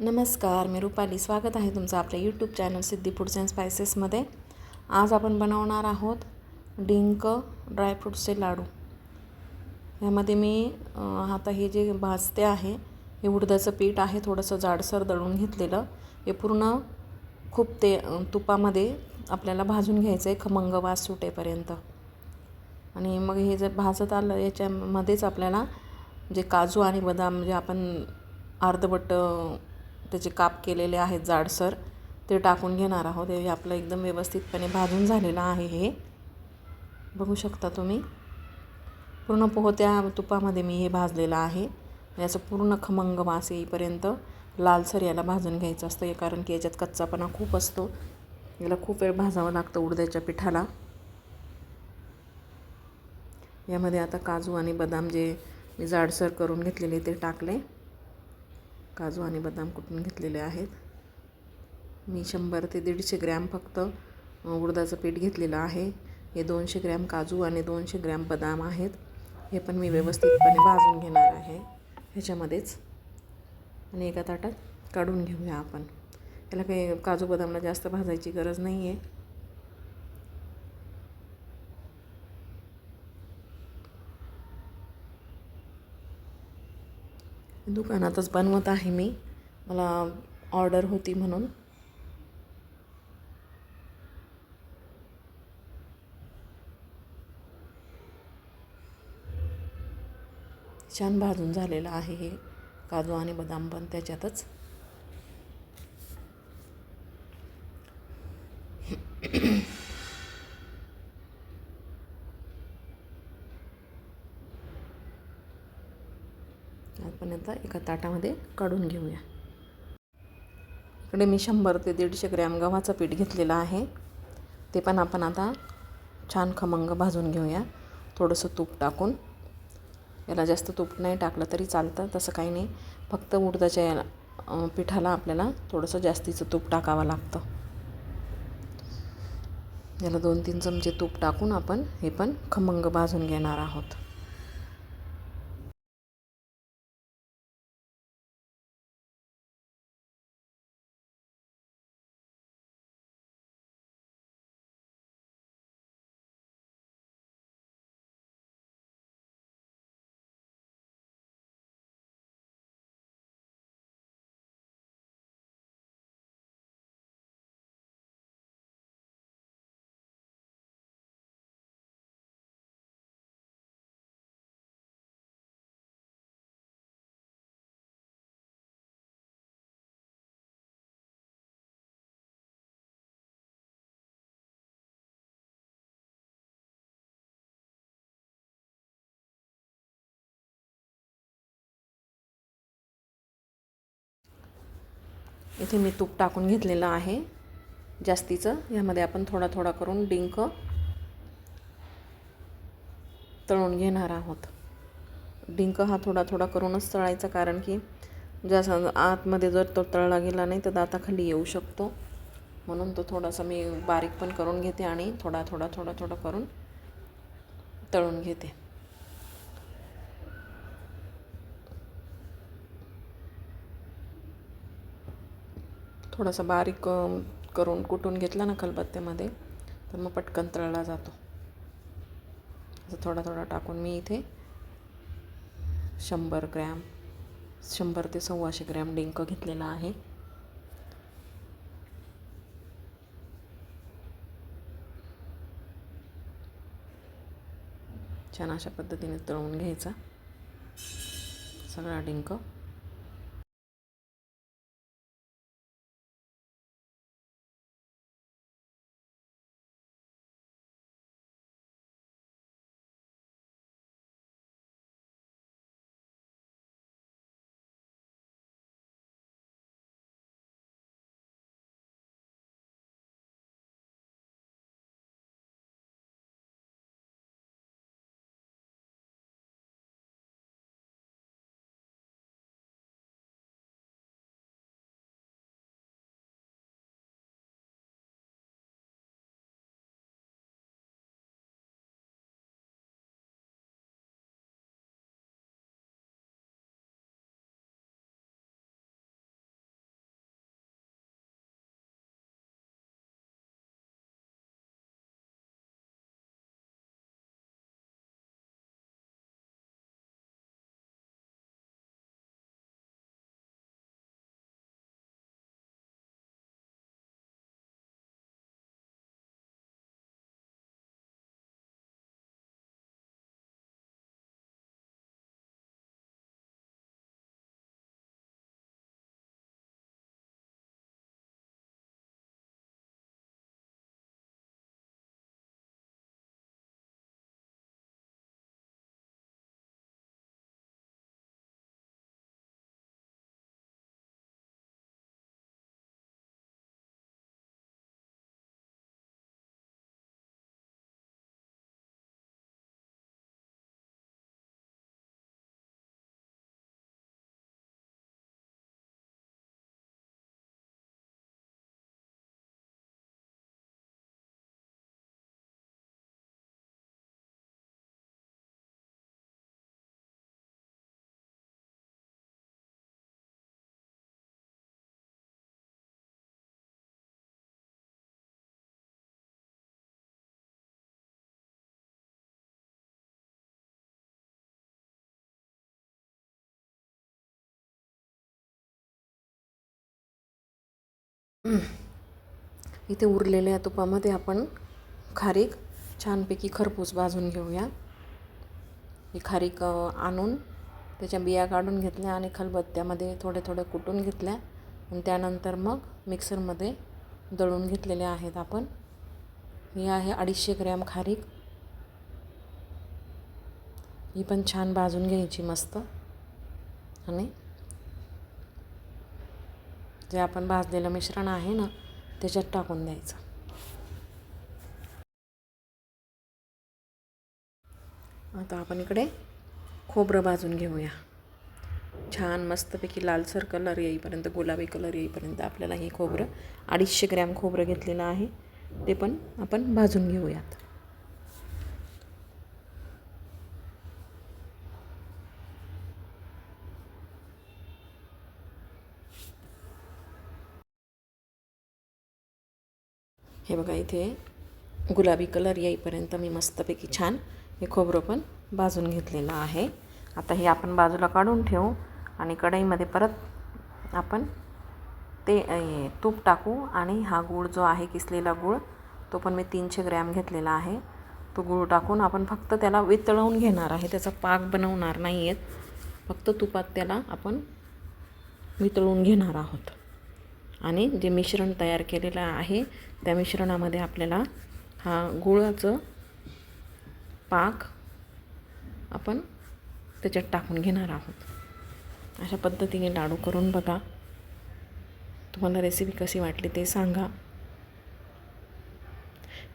नमस्कार मी रुपाली. स्वागत आहे तुमचं आपल्या YouTube channel Siddhi foods and स्पायसेसमध्ये आज आपण बनवणार आहोत डिंक ड्रायफ्रूट्सचे लाडू. ह्यामध्ये मी आता हे जे भाजते आहे हे उडदाचं पीठ आहे थोडंसं जाडसर दळून घेतलेलं. हे पूर्ण खूप ते तुपामध्ये आपल्याला भाजून घ्यायचं आहे खमंग वास सुटेपर्यंत. आणि मग हे जर भाजत आलं याच्यामध्येच आपल्याला जे काजू आणि बदाम जे आपण अर्धवट त्याचे काप केलेले आहेत जाडसर ते टाकून घेणार आहोत. हे आपलं एकदम व्यवस्थितपणे भाजून झालेलं आहे हे. बघू शकता तुम्ही. पूर्ण पोहत्या तुपामध्ये मी हे भाजलेलं आहे. याचं पूर्ण खमंग वास येईपर्यंत लालसर याला भाजून घ्यायचं असतं. हे कारण की याच्यात कच्चापणा खूप असतो. याला खूप वेळ भाजावं लागतं उडद्याच्या पिठाला. यामध्ये आता काजू आणि बदाम जे मी जाडसर करून घेतलेले ते टाकले. काजू आणि बदाम कुटून घेतलेले आहेत. मी शंभर ते दीडशे ग्रॅम फक्त उडदाचं पीठ घेतलेलं आहे. हे दोनशे ग्रॅम काजू आणि दोनशे ग्रॅम बदाम आहेत. हे पण मी व्यवस्थितपणे भाजून घेणार आहे. ह्याच्यामध्येच आणि एका ताटात काढून घेऊया आपण. याला काही काजू बदामला जास्त भाजायची गरज नाही आहे दुकानातच बनवत आहे मी. मला ऑर्डर होती म्हणून. छान भाजून झालेलं आहे हे. काजू आणि बदाम पण त्याच्यातच आपण आता एका ताटामध्ये काढून घेऊया. इकडे मी शंभर ते दीडशे ग्रॅम गव्हाचं पीठ घेतलेलं आहे. ते पण आपण आता छान खमंग भाजून घेऊया. थोडंसं तूप टाकून. याला जास्त तूप नाही टाकलं तरी चालतं. तसं काही नाही. फक्त उडदाच्या याला पिठाला आपल्याला थोडंसं जास्तीचं तूप टाकावं लागतं. याला दोन तीन चमचे तूप टाकून आपण हे पण खमंग भाजून घेणार आहोत. इथे मी तूप टाकून घेतलेलं आहे. जास्तीचं. यामध्ये आपण थोडा थोडा करून डिंक तळून घेणार आहोत. डिंक हा थोडा थोडा करूनच तळायचा कारण की जास्त आतमध्ये जर तो तळला गेला नाही तर दाताखाली येऊ शकतो. म्हणून तो थोडासा मी बारीक पण करून घेते आणि थोडा थोडा थोडा थोडा करून तळून घेते. थोडासा बारीक करून कुटून घेतला ना खलबत्त्यामध्ये तर मग पटकन तळला जातो. असं थोडा थोडा टाकून मी इथे शंभर ग्रॅम शंभर ते सव्वाशे ग्रॅम डिंक घेतलेला आहे. छान अशा पद्धतीने तळून घ्यायचा सगळा डिंक. इथे उरलेल्या तुपामध्ये आपण खारीक छानपैकी खरपूस भाजून घेऊया. ही खारीक आणून त्याच्या बिया काढून घेतल्या आणि खलबत्त्यामध्ये थोडे थोडे कुटून घेतल्या. आणि त्यानंतर मग मिक्सरमध्ये दळून घेतलेले आहेत आपण. ही आहे अडीचशे ग्रॅम खारीक. ही पण छान भाजून घ्यायची मस्त. आणि जे आपण भाजलेलं मिश्रण आहे ना त्याच्यात टाकून द्यायचं. आता आपण इकडे खोबरं भाजून घेऊया. छान मस्तपैकी लालसर कलर येईपर्यंत गुलाबी कलर येईपर्यंत आपल्याला हे खोबरं अडीचशे ग्रॅम खोबरं घेतलेलं आहे. ते पण आपण भाजून घेऊयात. हे बघा इथे गुलाबी कलर येईपर्यंत मी मस्तपैकी छान हे खोबरं पण भाजून घेतलेलं आहे. आता हे आपण बाजूला काढून ठेवू आणि कढईमध्ये परत आपण ते तूप टाकू आणि हा गूळ जो आहे किसलेला गूळ तो पण मी तीनशे ग्रॅम घेतलेला आहे. तो गूळ टाकून आपण फक्त त्याला वितळवून घेणार आहे. त्याचा पाक बनवणार नाही आहेत फक्त तुपात त्याला आपण वितळून घेणार आहोत. आणि जे मिश्रण तयार केलेलं आहे त्या मिश्रणामध्ये आपल्याला हा गुळाचं पाक आपण त्याच्यात टाकून घेणार आहोत. अशा पद्धतीने लाडू करून बघा. तुम्हाला रेसिपी कशी वाटली ते सांगा.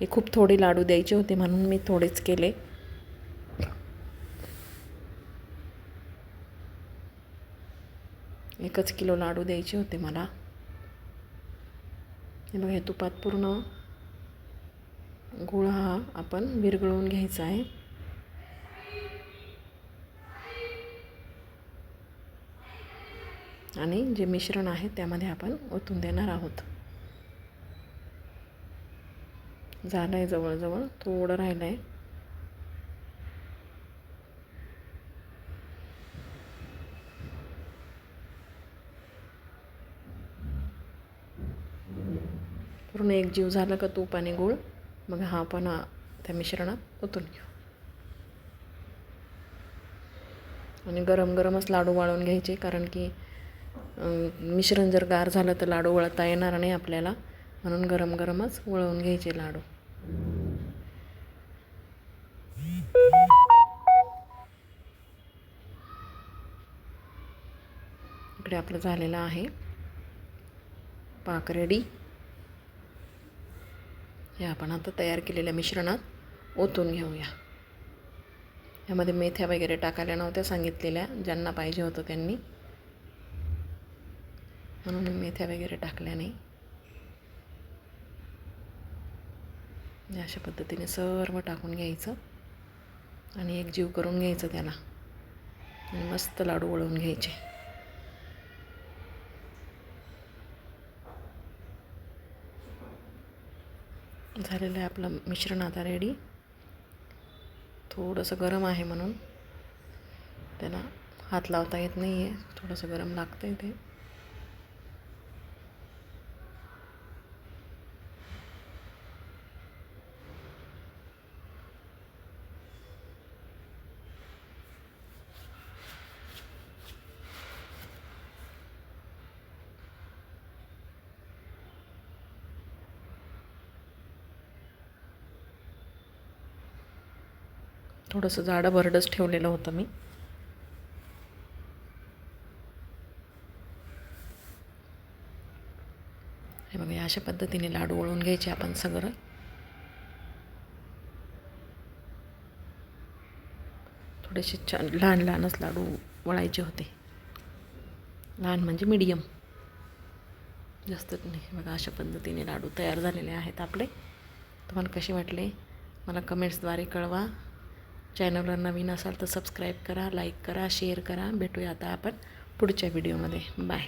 हे खूप थोडे लाडू द्यायचे होते म्हणून मी थोडेच केले. एकच किलो लाडू द्यायचे होते मला. हे बघा तुपात पूर्ण गुळ हा आपण विरघळवून घ्यायचा आहे. आणि जे मिश्रण आहे त्यामध्ये आपण ओतून देणार आहोत. झालं आहे जवळजवळ थोडं राहिलं आहे पूर्ण एक जीव झाला का तूप आणि गूळ? मग हा आपण त्या मिश्रणात ओतून घेऊ आणि गरम गरमच लाडू वाळवून घ्यायचे कारण की मिश्रण जर गार झालं तर लाडू वळता येणार नाही आपल्याला. म्हणून गरम गरमच वळवून घ्यायचे लाडू. इकडे आपलं झालेलं आहे. पाक रेडी हे आपण आता तयार केलेल्या मिश्रणात ओतून घेऊया. यामध्ये मेथ्या वगैरे टाकायला नव्हत्या सांगितलेल्या ज्यांना पाहिजे होतं त्यांनी. म्हणून मेथ्या वगैरे टाकल्या नाही. म्हणजे अशा पद्धतीने सर्व टाकून घ्यायचं आणि एक जीव करून घ्यायचं त्याला. आणि मस्त लाडू वळवून घ्यायचे. झालेलं आहे आपलं मिश्रण आता रेडी थोडंसं गरम आहे म्हणून. त्याला हात लावता येत नाही आहे थोडंसं गरम लागतं आहे ते. थोडंसं जाडं भरडंच ठेवलेलं होतं मी. हे बघा अशा पद्धतीने लाडू वळून घ्यायचे आपण सगळं. थोडेसे छान लहान लहानच लाडू वळायचे होते. लहान म्हणजे मीडियम जास्त नाही. बघा अशा पद्धतीने लाडू तयार झालेले आहेत आपले. तुम्हाला कसे वाटले? मला कमेंट्सद्वारे कळवा. चॅनलवर नवीन असाल तर सबस्क्राईब करा लाईक करा शेअर करा. भेटूया आता आपण पुढच्या व्हिडिओमध्ये बाय